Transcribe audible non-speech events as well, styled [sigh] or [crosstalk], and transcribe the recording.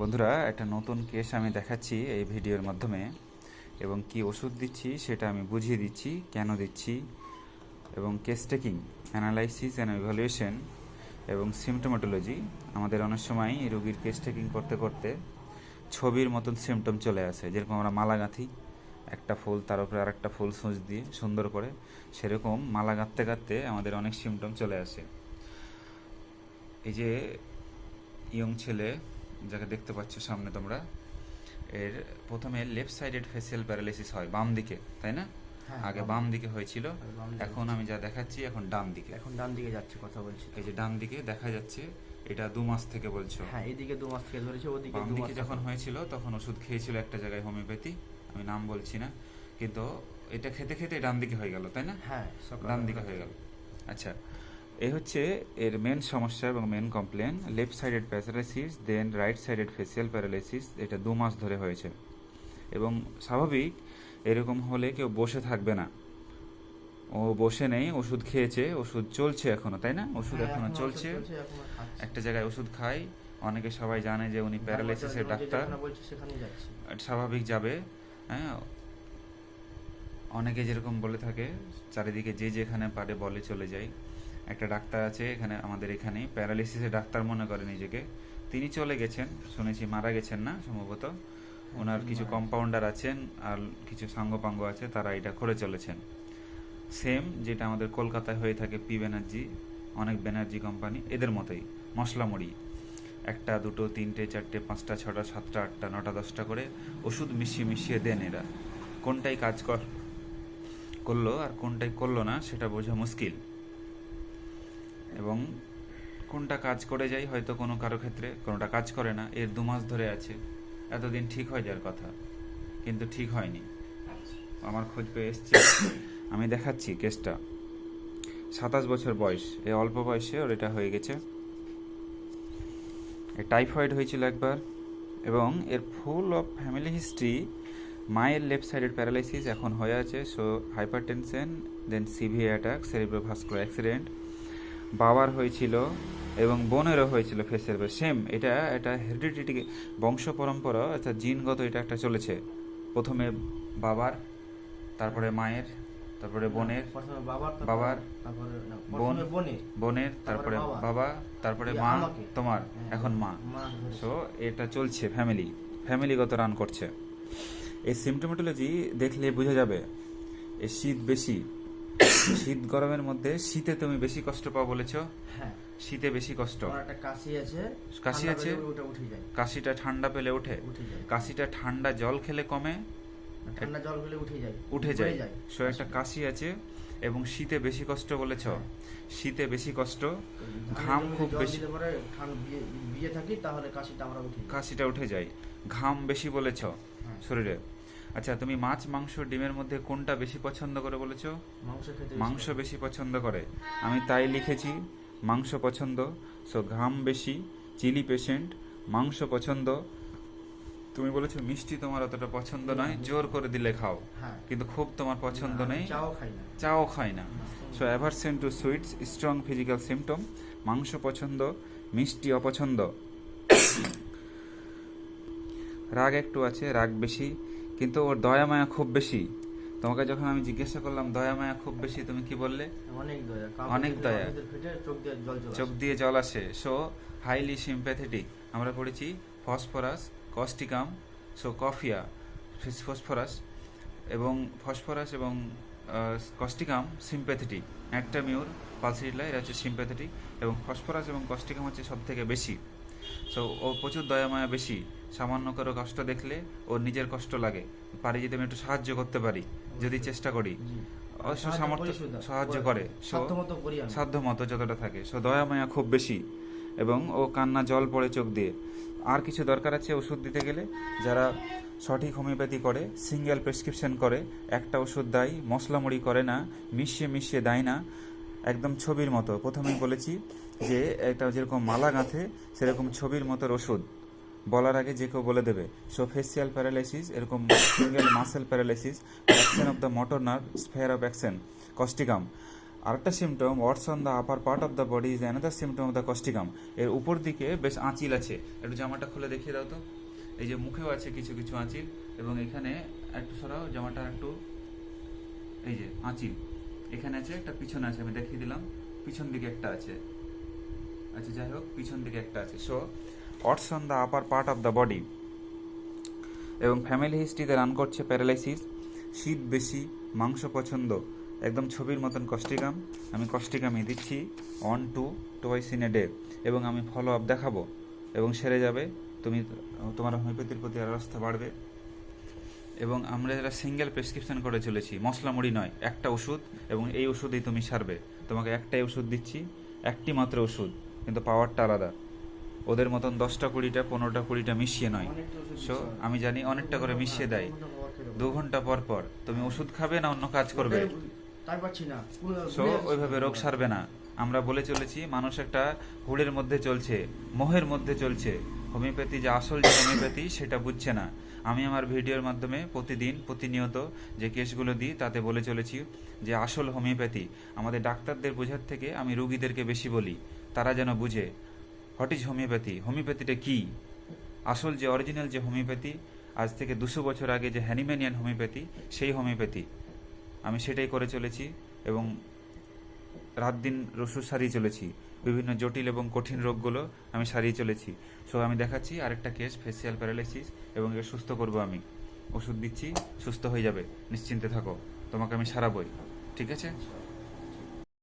বন্ধুরা, একটা নতুন কেস আমি দেখাচ্ছি এই ভিডিওর মাধ্যমে এবং কি ওষুধ দিচ্ছি সেটা আমি বুঝিয়ে দিচ্ছি, কেন দিচ্ছি এবং case taking analysis and evaluation এবং সিমটোমেটোলজি আমাদের অনেক সময় রোগীর কেস টেকিং করতে করতে ছবির মতন সিমটম চলে আসে। যেরকম আমরা মালা গাঁথি একটা ফুল, তার উপরে আর একটা ফুল সূচ দিয়ে সুন্দর করে, সেরকম মালা গাঁথতে গাঁথতে আমাদের অনেক সিমটম চলে আসে। এই যে, ইয়ং ছেলে যাকে দেখতে পাচ্ছ সামনে তোমরা এর প্রথমে লেফট সাইডেড ফেসিয়াল প্যারালাইসিস হয় বাম দিকে তাই না? হ্যাঁ, আগে বাম- দিকে। হয়েছিল এখন আমি যা দেখাচ্ছি এখন ডান দিকে। এখন ডান দিকে যাচ্ছে কথা বলছি। এই যে ডান দিকে দেখা যাচ্ছে এটা দু মাস থেকে বলছো। হ্যাঁ এদিকে দু মাস থেকে ধরেছে ওদিকে বাম দিকে যখন হয়েছিল তখন ওষুধ খেয়েছিল একটা জায়গায় হোমিওপ্যাথি আমি নাম বলছি না কিন্তু এটা খেতে খেতে ডান দিকে হয়ে গেল তাই না? হ্যাঁ ডান দিকে হয়ে গেল। আচ্ছা এই হচ্ছে এর মেন সমস্যা এবং main complain left sided paralysis then right sided facial paralysis এটা দু মাস ধরে হয়েছে। এবং স্বাভাবিক এরকম হলে কেউ বসে থাকবে না। ও বসে নেই ওষুধ খেয়েছে ওষুধ চলছে এখনও তাই না? ওষুধ হ্যাঁ, এখনও চলছে। একটা জায়গায় ওষুধ খাই অনেকে সবাই জানে যে উনি প্যারালাইসিসের ডাক্তার। স্বাভাবিক যাবে হ্যাঁ? অনেকে যেরকম বলে থাকে চারিদিকে যে যেখানে পারে বলে চলে যায়। একটা ডাক্তার আছে এখানে আমাদের এখানে প্যারালিসিসের ডাক্তার মনে করে নিজেকে। তিনি চলে গেছেন শুনেছি মারা গেছেন না সম্ভবত। ওনার কিছু কম্পাউন্ডার আছেন আর কিছু সাঙ্গপাঙ্গ আছে তারা এটা করে চলেছেন। সেম যেটা আমাদের কলকাতায় হয়ে থাকে পি ব্যানার্জি অনেক ব্যানার্জি কোম্পানি এদের মতোই মশলা মুড়ি একটা দুটো তিনটে চারটে পাঁচটা ছটা সাতটা আটটা নটা দশটা করে ওষুধ মিশিয়ে মিশিয়ে দেন এরা। কোনটাই কাজ কর করল আর কোনটাই করল না সেটা বোঝা মুশকিল। এবং কোনটা কাজ করে যায় হয়তো কোনো কারও ক্ষেত্রে, কোনোটা কাজ করে না, এর দু মাস ধরে আছে। এতদিন ঠিক হয়ে যাওয়ার কথা, কিন্তু ঠিক হয়নি। আমার খোঁজ পেয়ে এসছে। আমি দেখাচ্ছি কেসটা। সাতাশ বছর বয়স। এই অল্প বয়সে ওর এটা হয়ে গেছে। এ টাইফয়েড হয়েছিল একবার এবং এর ফুল অফ ফ্যামিলি হিস্ট্রি, মায়ের লেফট সাইডের প্যারালাইসিস এখন হয়ে আছে, so hypertension then severe attack, cerebrovascular accident বাবার হয়েছিল এবং বোনেরও হয়েছিল ফেসের সেম এটা এটা হেরিডিটি বংশ পরম্পরা অর্থাৎ জিনগত এটা একটা চলেছে। প্রথমে বাবার তারপরে মায়ের তারপরে বোনের বাবার বোন, বোনের তারপরে বাবা। তারপরে মা তোমার হ্যাঁ, এখন মা। সো এটা চলছে ফ্যামিলি ফ্যামিলিগত রান করছে। এই সিমটোমেটোলজি দেখলে বোঝা যাবে এই শীত বেশি শীত গরমের মধ্যে শীতে তুমি বেশি কষ্ট পাও বলেছ? হ্যাঁ। শীতে বেশি কষ্ট। একটা কাশি আছে কাশি আছে? কাশিটা ঠান্ডা পেলে ওঠে? কাশিটা ঠান্ডা জল খেলে কমে? ঠান্ডা জল হলে উঠে যায়। উঠে যায়। সো একটা কাশি। আছে এবং শীতে বেশি কষ্ট বলেছ? হ্যাঁ। শীতে বেশি কষ্ট। ঘাম খুব বেশি ভিজে- থাকি তাহলে কাশিটা আমরা উঠে। কাশিটা উঠে যায়। ঘাম বেশি বলেছ হ্যাঁ। শরীরে। আচ্ছা তুমি মাছ মাংস ডিমের মধ্যে কোনটা বেশি পছন্দ করে বলেছ? মাংস বেশি পছন্দ করে। আমি তাই লিখেছি মাংস পছন্দ সো ঘাম বেশি চিলি পেশেন্ট মাংস পছন্দ। তুমি বলেছ মিষ্টি তোমার অতটা পছন্দ নয় জোর করে দিলে খাও। হ্যাঁ। কিন্তু খুব তোমার পছন্দ নেই। চাও খাই না। চাও খায় না। So aversion to sweets strong physical symptom মাংস পছন্দ মিষ্টি অপছন্দ। [coughs] রাগ একটু আছে রাগ বেশি। কিন্তু ওর দয়া মায়া খুব বেশি। তোমাকে যখন আমি জিজ্ঞাসা করলাম দয়া মায়া খুব বেশি? তুমি কি বললে? অনেক দয়া। অনেক দয়া। চোখ দিয়ে জল আসে। দিয়ে জল আসে। সো হাইলি সিম্প্যাথেটিক আমরা পড়েছি phosphorus causticum so coffea phosphorus এবং ফসফরাস এবং কস্টিকাম সিম্প্যাথেটিক একটা মিউর পালসিটিলা এরা হচ্ছে সিম্প্যাথেটিক এবং ফসফরাস এবং কস্টিকাম হচ্ছে সব থেকে বেশি। সো ও প্রচুর দয়া মায়া বেশি। সামান্য করে কষ্ট দেখলে ওর নিজের কষ্ট লাগে। পারি যদি আমি একটু সাহায্য করতে পারি যদি চেষ্টা করি। অবশ্য সামর্থ্য সাহায্য করে। সাধ্যমতো যতটা থাকে। সো দয়া মায়া খুব বেশি। এবং ও কান্না জল পড়ে চোখ দিয়ে। আর কিছু দরকার আছে ওষুধ দিতে গেলে? যারা সঠিক হোমিওপ্যাথি করে সিঙ্গেল প্রেসক্রিপশন করে একটা ওষুধ দেয় মশলা মুড়ি করে না মিশিয়ে মিশিয়ে দেয় না একদম ছবির মতো। প্রথমেই বলেছি যে একটা যেরকম মালা গাঁথে, সেরকম ছবির মতো ওষুধ বলার আগে যে কেউ বলে দেবে সো ফেসিয়াল প্যারালাইসিস এরকম single muscle paralysis action of the motor nerve sphere of action causticum আরেকটা symptom warts on the upper part of the body is another symptom of the causticum এর উপর দিকে বেশ আঁচিল আছে। একটু জামাটা খুলে দেখিয়ে দাও তো। এই যে মুখেও আছে কিছু কিছু আঁচিল, এবং এখানে একটু সরাও, জামাটা একটু, এই যে আঁচিল। এখানে আছে, একটা পিছনে আছে, আমি দেখিয়ে দিলাম। পিছন দিকে একটা আছে। আচ্ছা যাই হোক, পিছন দিকে একটা আছে। So warts on the upper part of the body এবং ফ্যামিলি হিস্ট্রিতে রান করছে প্যারালাইসিস শীত বেশি, মাংস পছন্দ, একদম ছবির মতন কস্টিকাম আমি কস্টিকামই দিচ্ছি on to twice in a day এবং আমি ফলো আপ দেখাবো এবং সেরে যাবে। তুমি, তোমার হোমিওপ্যাথির প্রতি আস্থা বাড়বে। এবং আমরা যারা সিঙ্গেল প্রেসক্রিপশন করে চলেছি মশলা মুড়ি নয়, একটা ওষুধ এবং এই ওষুধেই তুমি সারবে। তোমাকে একটাই ওষুধ দিচ্ছি একটি মাত্র ওষুধ। কিন্তু পাওয়ারটা আলাদা। ওদের মতন দশটা কুড়িটা, পনেরোটা কুড়িটা মিশিয়ে নয়। সো আমি জানি অনেকটা করে মিশিয়ে দেয়। দু ঘণ্টা পর পর। তুমি ওষুধ খাবে না অন্য কাজ করবে? সো ওইভাবে রোগ সারবে না। আমরা বলে চলেছি, মানুষ একটা হুড়ের মধ্যে চলছে, মোহের মধ্যে চলছে। হোমিওপ্যাথি যে আসল যে হোমিওপ্যাথি, সেটা বুঝছে না। আমি আমার ভিডিওর মাধ্যমে প্রতিদিন, প্রতিনিয়ত যে কেসগুলো দিই, তাতে বলে চলেছি যে আসল হোমিওপ্যাথি। আমাদের ডাক্তারদের বোঝার থেকে আমি রুগীদেরকে বেশি বলি। তারা যেন বুঝে, হোয়াট ইজ হোমিওপ্যাথি? হোমিওপ্যাথিটা কি? আসল যে অরিজিনাল যে হোমিওপ্যাথি, আজ থেকে দুশো বছর আগে যে হ্যানিম্যানিয়ান হোমিওপ্যাথি, সেই হোমিওপ্যাথি। আমি সেটাই করে চলেছি এবং রাত দিন রসুর সারিয়ে চলেছি। বিভিন্ন জটিল এবং কঠিন রোগগুলো আমি সারিয়ে চলেছি। সো আমি দেখাচ্ছি আরেকটা কেস ফেসিয়াল প্যারালাইসিস এবং একে সুস্থ করব আমি। ওষুধ দিচ্ছি, সুস্থ হয়ে যাবে। নিশ্চিন্তে থাকো। তোমাকে আমি সারাবই। ঠিক আছে?